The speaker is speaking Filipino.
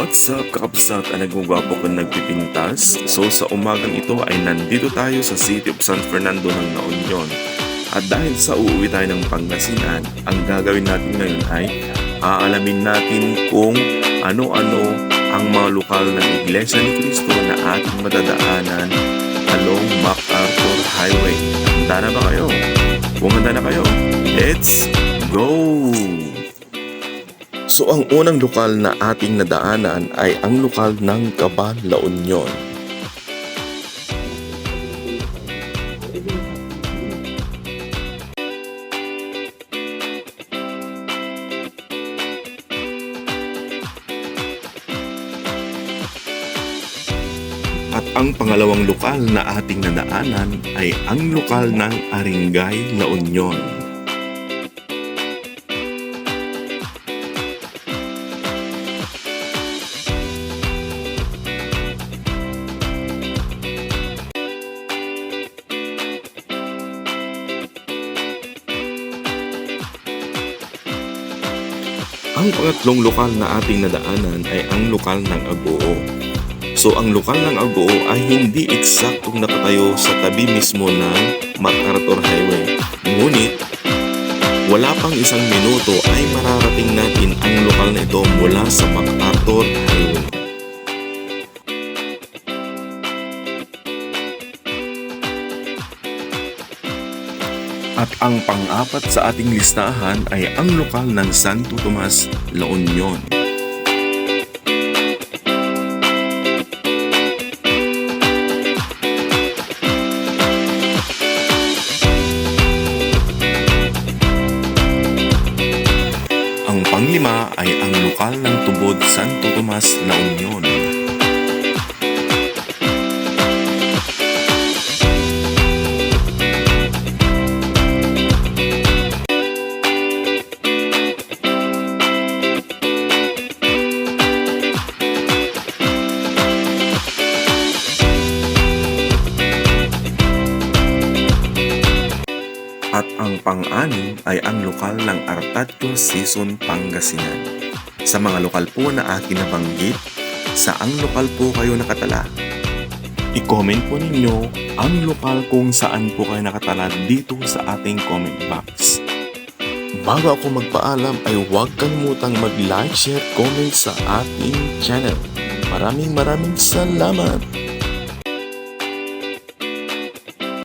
up, kakabsat ang nagugwapo kung nagpipintas? So sa umagang ito ay nandito tayo sa City of San Fernando ng La Union. At dahil sa uuwi tayo ng Pangasinan, ang gagawin natin ngayon ay aalamin natin kung ano-ano ang mga lokal ng Iglesia ni Cristo na ating madadaanan along MacArthur Highway. Handa na ba kayo? Kung handa na kayo, let's go! So ang unang lokal na ating nadaanan ay ang lokal ng Cabal La Union. At ang pangalawang lokal na ating nadaanan ay ang lokal ng Aringay La Union. Ang pangatlong lokal na ating nadaanan ay ang lokal ng Agoo. So ang lokal ng Agoo ay hindi eksaktong nakatayo sa tabi mismo ng MacArthur Highway. Ngunit, wala pang isang minuto ay mararating natin ang lokal na ito mula sa MacArthur Highway. At ang pang-apat sa ating listahan ay ang lokal ng Santo Tomas, La Union. Ang panglima ay ang lokal ng Tubod Santo Tomas, La Union. At ang pang-anim ay ang lokal ng Artatio Season Pangasinan. Sa mga lokal po na akin nabanggit, saang lokal po kayo nakatala? I-comment po ninyo ang lokal kung saan po kayo nakatala dito sa ating comment box. Bago ako magpaalam ay huwag kalimutang mag-like, share, comment sa ating channel. Maraming maraming salamat!